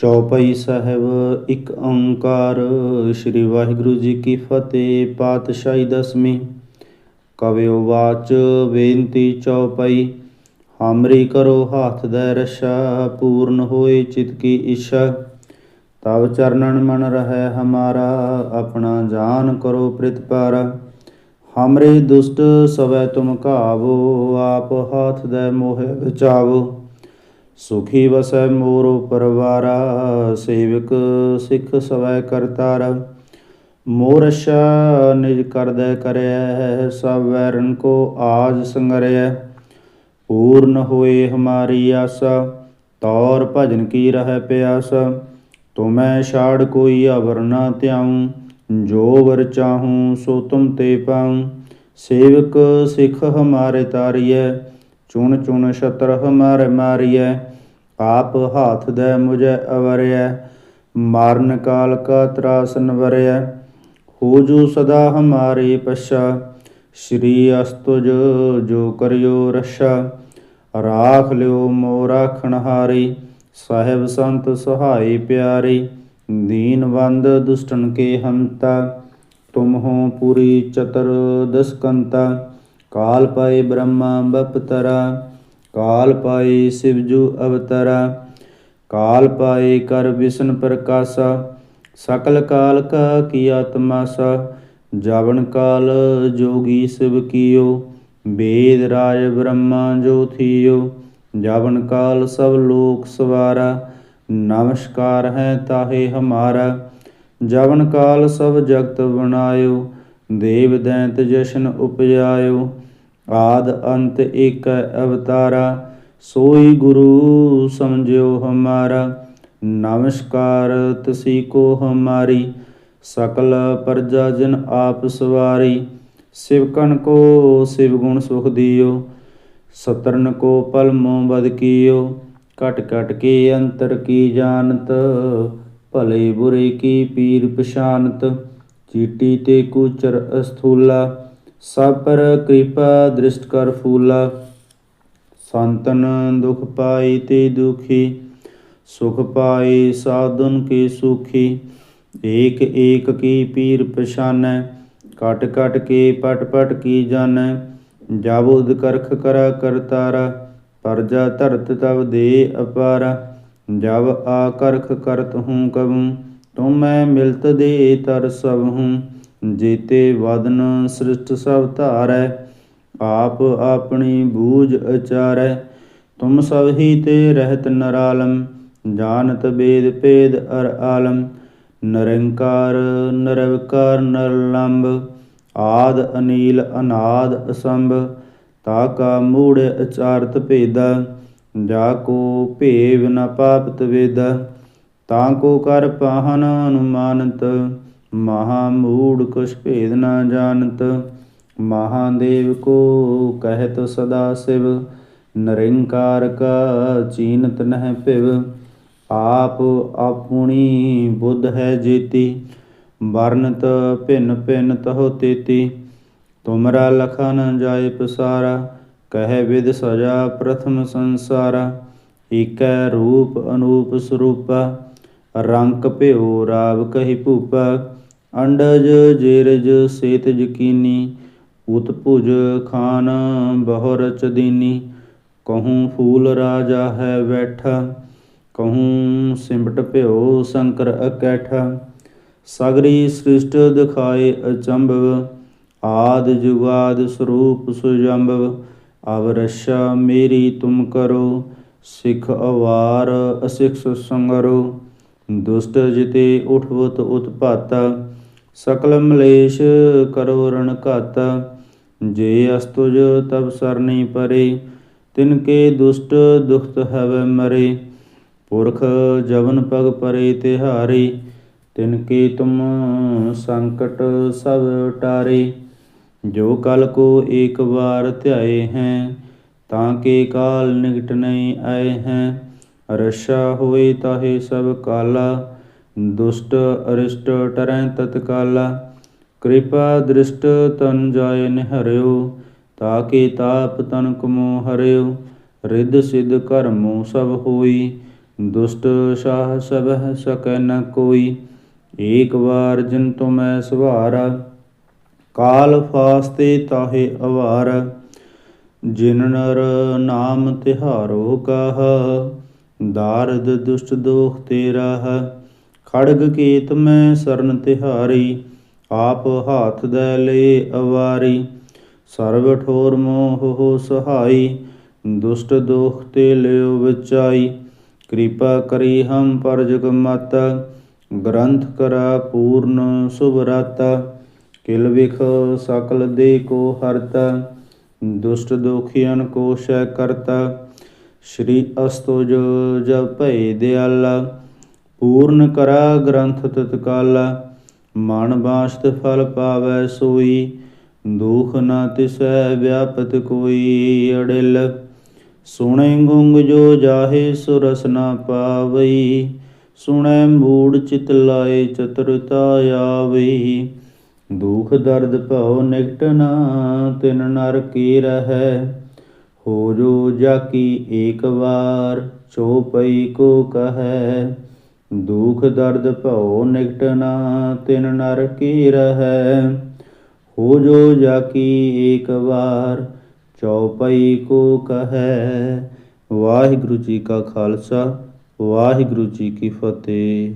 ਚੌਪਈ ਸਾਹਿਬ, ਇੱਕ ਓੰਕਾਰ। ਸ੍ਰੀ ਵਾਹਿਗੁਰੂ ਜੀ ਕੀ ਫਤਿਹ, ਪਾਤਸ਼ਾਹੀ ਦਸਵੀਂ। ਕਵਿਓ ਵਾਚ, ਬੇਨਤੀ ਚੌਪਈ। ਹਮਰੀ ਕਰੋ ਹੱਥ ਦਾ ਰਸ਼ਾ, ਪੂਰਨ ਹੋਏ ਚਿਤ ਕੀ ਇੱਛਾ। ਤਵ ਚਰਨਨ ਮਨ ਰਹਿ ਹਮਾਰਾ, ਆਪਣਾ ਜਾਨ ਕਰੋ ਪ੍ਰਤਪਾਰਾ ਹਮਰੇ ਦੁਸ਼ਟ ਸਵੈ ਤੁਮ ਘਾਵੋ, ਆਪ ਹਾਥ ਦੇ ਮੋਹਿ ਬਚਾਵੋ। ਸੁਖੀ ਵਸੈ ਮੋਰੋ ਪਰਵਾਰਾ, ਸੇਵਕ ਸਿੱਖ ਸਵੈ ਕਰਤਾਰਾ। ਮੋਰਸ਼ਾ ਨਿਜ ਕਰਦੈ ਕਰਿਐ ਸਭ ਵੈਰਨ ਕੋ ਆਜ ਸੰਗਰਿਐ ਪੂਰਨ ਹੋਏ ਹਮਾਰੀ ਆਸਾ, ਤੌਰ ਭਜਨ ਕੀ ਰਹਿ ਪਿਆਸਾ। ਤੁਮੈ ਛਾੜ ਕੋਈ ਅਵਰ ਨਾ ਧਿਆਉ, ਜੋ ਵਰ ਚਾਹੂੰ ਸੋ ਤੁਮ ਤੇ ਪਾਉ। ਸੇਵਕ ਸਿੱਖ ਹਮਾਰੇ ਤਾਰੀਐ, ਚੁਣ ਚੁਣ ਸ਼ਤਰ ਹਮਾਰੇ ਮਾਰੀਐ। ਆਪ ਹਾਥ ਦੇ ਮੁਝੈ ਅਵਰਿਐ ਮਾਰਨ ਕਾਲ ਕਾ ਤਰਾਸਨ ਵਰਿਐ ਹੋ ਸਦਾ ਹਮਾਰੇ ਪਛਾ, ਸ਼੍ਰੀ ਅਸਤੁਜ ਜੋ ਕਰਿਓ ਰਛਾ, ਰਾਖ ਲਿਓ ਮੋ ਰਾਖਣ ਹਾਰੀ ਸਾਹਿਬ ਸੰਤ ਸਹਾਈ ਪਿਆਰੀ, ਦੀਨ ਬੰਦ ਦੁਸ਼ਟਨ ਕੇ ਹੰਤਾ, ਤੁਮ ਹੋ ਪੂਰੀ ਚਤਰ ਦਸਕੰਤਾ, ਕਾਲ ਪਏ ਬ੍ਰਹਮਾ ਬਪਤਰਾ ਕਾਲ ਪਾਏ ਸਿਵਜੂ ਅਵਤਰਾ, ਕਾਲ ਪਾਈ ਕਰ ਵਿਸ਼ਨ ਪ੍ਰਕਾਸ਼ਾ, ਸਕਲ ਕਾਲ ਕਾ ਕੀਆ ਤਮਾਸਾ ਜਵਨ ਕਾਲ ਜੋਗੀ ਸਿਵ ਕੀਓ ਵੇਦ ਰਾਜ ਬ੍ਰਹਮਾ ਜੋ ਥੀਓ ਜਵਨ ਕਾਲ ਸਭ ਲੋਕ ਸਵਾਰਾ, ਨਮਸਕਾਰ ਹੈ ਤਾਹੇ ਹਮਾਰਾ ਜਵਨ ਕਾਲ ਸਭ ਜਗਤ ਬਣਾਇਓ, ਦੇਵ ਦੈਂਤ ਜਸ਼ਨ ਉਪਜਾਇਓ ਆਦ ਅੰਤ ਏਕ ਅਵਤਾਰਾ, ਸੋਈ ਗੁਰੂ ਸਮਝਿਓ ਹਮਾਰਾ, ਨਮਸਕਾਰ ਤਸੀ ਕੋ ਹਮਾਰੀ, ਸਕਲ ਪਰਜਾ ਜਨ ਆਪ ਸਵਾਰੀ ਸਿਵਕਨ ਕੋ ਸਿਵ ਗੁਣ ਸੁਖ ਦਿਓ, ਸਤਰਨ ਕੋ ਪਲ ਮੋ ਬਦ ਕੀਓ ਕਟ ਕਟ ਕੇ ਅੰਤਰ ਕੀ ਜਾਣਤ, ਭਲੇ ਬੁਰੇ ਕੀ ਪੀਰ ਪਛਾਨਤ, ਚੀਟੀ ਤੇ ਕੂਚਰ ਅਸਥੂਲਾ ਸਭ ਪਰ ਕਿਰਪਾ ਦ੍ਰਿਸ਼ਟ ਕਰ ਫੂਲਾ, ਸੰਤਨ ਦੁਖ ਪਾਈ ਤੇ ਦੁਖੀ, ਸੁਖ ਪਾਏ ਸਾਧਨ ਕੇ ਸੁਖੀ, ਏਕ ਏਕ ਕੀ ਪੀਰ ਪਛਾਨੈ ਕਟ ਕਟ ਕੇ ਪਟ ਪਟ ਕੀ ਜਾਣੈ, ਜਬ ਉਦ ਕਰਖ ਕਰਾ ਕਰਤਾਰਾ ਪਰਜਾ ਧਰਤ ਤਬ ਦੇ ਅਪਾਰਾ, ਜਬ ਆ ਕਰਖ ਕਰਤ ਹੂੰ ਕਬੂ, ਤੁਮ ਮੈਂ ਮਿਲਤ ਦੇ ਤਰ ਸਭ। ਹੂੰ ਜੀਤੇ ਵਦਨ ਸ੍ਰਿਸ਼ਟ ਸਭ ਧਾਰੈ, ਆਪ ਆਪਣੀ ਬੂਝ ਅਚਾਰੈ। ਤੁਮ ਸਭ ਹੀ ਤੇ ਰਹਿਤ ਨਰਾਲਮ, ਜਾਣਤ ਬੇਦ ਭੇਦ ਅਰ ਆਲਮ। ਨਿਰੰਕਾਰ, ਨਿਰਵਕਾਰ ਨਿਰਲੰਭ ਆਦ, ਅਨੀਲ, ਅਨਾਦ, ਅਸੰਭ। ਤਾ ਕਾ ਮੂੜ ਅਚਾਰਤ ਭੇਦਾ, ਜਾ ਕੋ ਭੇਵ ਨ ਪਾਪਤ ਵੇਦਾ। ਤਾ ਕੋ ਕਰ ਪਾਹਨ ਅਨੁਮਾਨਤ ਮਹਾ ਮੂੜ ਕੁਛ ਭੇਦ ਨਾ ਜਾਣਤ, ਮਹਾਦੇਵ ਕੋ ਕਹਿਤ ਸਦਾ ਸਿਵ, ਨਿਰੰਕਾਰ ਕਾ ਚੀਨਤ ਨਹਿ ਭਿਵ, ਆਪ ਆਪੁਣੀ ਬੁੱਧ ਹੈ ਜੀਤੀ, ਵਰਨਤ ਭਿੰਨ ਭਿੰਨ ਤਹੋ ਤੇਤੀ, ਤੁਮਰਾ ਲਖਾ ਨ ਜਾਏ ਪਸਾਰਾ, ਕਹਿ ਵਿਦ ਸਜਾ ਪ੍ਰਥਮ ਸੰਸਾਰਾ ਏਕੈ ਰੂਪ ਅਨੂਪ ਸਰੂਪਾ ਰੰਕ ਭਿਓ ਰਾਵ ਕਹੀ ਭੂਪਾ ਅੰਡਜ ਜੇਰਜ ਸੇਤ ਜਕੀਨੀ ਉਤ ਭੁਜ ਖਾਨ ਬਹੁ ਰਚ ਦੀਨੀ ਕਹੂੰ ਫੂਲ ਰਾਜਾ ਹੈ ਬੈਠਾ ਕਹੂੰ ਸਿਮਟ ਭਿਓ ਸ਼ੰਕਰ ਅਕੈਠਾ। ਸਗਰੀ ਸ੍ਰਿਸ਼ਟ ਦਿਖਾਏ ਅਚੰਭਵ, ਆਦ ਜੁਗਾਦ ਸਰੂਪ ਸੁਜੰਭਵ। ਅਵਰਸ਼ਾ ਮੇਰੀ ਤੁਮ ਕਰੋ, ਸਿਖ ਅਵਾਰ ਅਸਿਖ ਸੰਗਰੋ। ਦੁਸ਼ਟ ਜਿਤੇ ਉਠਵਤ ਉਤਪਾਤਾ ਸਕਲ ਮਲੇਸ਼ ਕਰੋ ਰਣ ਘਾਤਾ, ਜੇ ਅਸਤੁਜ ਤਬ ਸਰਨੀ ਪਰੇ, ਤਿਨ ਕੇ ਦੁਸ਼ਟ ਦੁਖਤ ਹਵ ਮਰੇ। ਪੁਰਖ ਜਵਨ ਪਗ ਪਰੇ ਤਿਹਾਰੀ, ਤਿਨ ਕੇ ਤੁਮ ਸੰਕਟ ਸਭ ਟਾਰੇ। ਜੋ ਕਲ ਕੋ ਏਕ ਵਾਰ ਧਿਆਏ ਹੈ, ਤਾਂ ਕੇ ਕਾਲ ਨਿਕਟ ਨਹੀਂ ਆਏ ਹੈ। ਰਸ਼ਾ ਹੋਏ ਤਾਹੇ ਸਭ ਕਾਲਾ ਦੁਸ਼ਟ ਅਰਿਸ਼ਟ ਟਰੈ ਤਤਕਾਲਾ, ਕਿਰਪਾ ਦ੍ਰਿਸ਼ਟ ਤਨ ਜਾਏ ਨਿਹਰਿਓ, ਤਾਕੇ ਤਾਪ ਤਨ ਕਮੋ ਹਰਿਓ, ਰਿੱਧ ਸਿਧ ਕਰਮੋ ਸਭ ਹੋਈ, ਦੁਸ਼ਟ ਸਾਹ ਸਭੈ ਸਕੈ ਨ ਕੋਈ, ਏਕ ਵਾਰ ਜਿਨ ਤੁਮੈ ਸਵਾਰ, ਕਾਲ ਫਾਸਤੇ ਤਾਹੇ ਅਵਾਰ, ਜਿਨ ਨਰ ਨਾਮ ਤਿਹਾਰੋ ਕਹ, ਦਾਰਦ ਦੁਸ਼ਟ ਦੋਖ ਤੇਰਾ ਹੈ ਖੜਗ ਕੇਤ ਮੈਂ ਸਰਨ ਤਿਹਾਰੀ, ਆਪ ਹਾਥ ਦੇ ਲੇ ਅਵਾਰੀ। ਸਰਬ ਠੋਰ ਮੋਹ ਹੋ ਸਹਾਈ, ਦੁਸ਼ਟ ਦੋਖ ਤੇ ਲਿਓ ਵਿਚਾਈ। ਕਿਰਪਾ ਕਰੀ ਹਮ ਪਰ ਜਗ ਮਤ, ਗ੍ਰੰਥ ਕਰਾ ਪੂਰਨ ਸੁਭਰਤ ਕਿਲ ਵਿਖ ਸਕਲ ਦੇ ਕੋ ਹਰਤ, ਦੁਸ਼ਟ ਦੋਖੀਆਂ ਕੋ ਸ਼ੈ ਕਰਤਾ। ਸ਼੍ਰੀ ਅਸਤੁਜ ਜਪ ਭੈ ਦਿਆਲਾ ਪੂਰਨ ਕਰਾ ਗ੍ਰੰਥ ਤਤਕਾਲ ਮਨ ਬਾਸ਼ਤ ਫਲ ਪਾਵੈ ਸੋਈ, ਦੁਖ ਨਾ ਤਿਸੈ ਵਿਆਪਤ ਕੋਈ ਅੜਿਲ। ਸੁਣੇ ਗੁੰਗ ਜੋ ਜਾਹੇ ਸੁਰਸ ਨਾ ਪਾਵਈ, ਸੁਣੈ ਮੂੜ ਚਿਤ ਲਾਏ ਚਤੁਰਤਾ ਆਵਈ। ਦੁਖ ਦਰਦ ਭਉ ਨਿਕਟ ਨਾ ਤਿਨ ਨਰ ਕੀ ਰਹੈ, ਹੋ ਜੋ ਜਾਕੀ ਏਕ ਵਾਰ ਚੋਪਈ ਕੋ ਕਹੈ। ਦੁਖ ਦਰਦ ਭਉ ਨਿਕਟ ਨਾ, ਤਿਨ ਨਰ ਕੀ ਰਹੈ? ਹੋ ਜੋ ਜਾਕੀ ਏਕ ਵਾਰ, ਚਉਪਈ ਕੋ ਕਹੈ। ਵਾਹਿਗੁਰੂ ਜੀ ਕਾ ਖਾਲਸਾ, ਵਾਹਿਗੁਰੂ ਜੀ ਕੀ ਫਤਿਹ।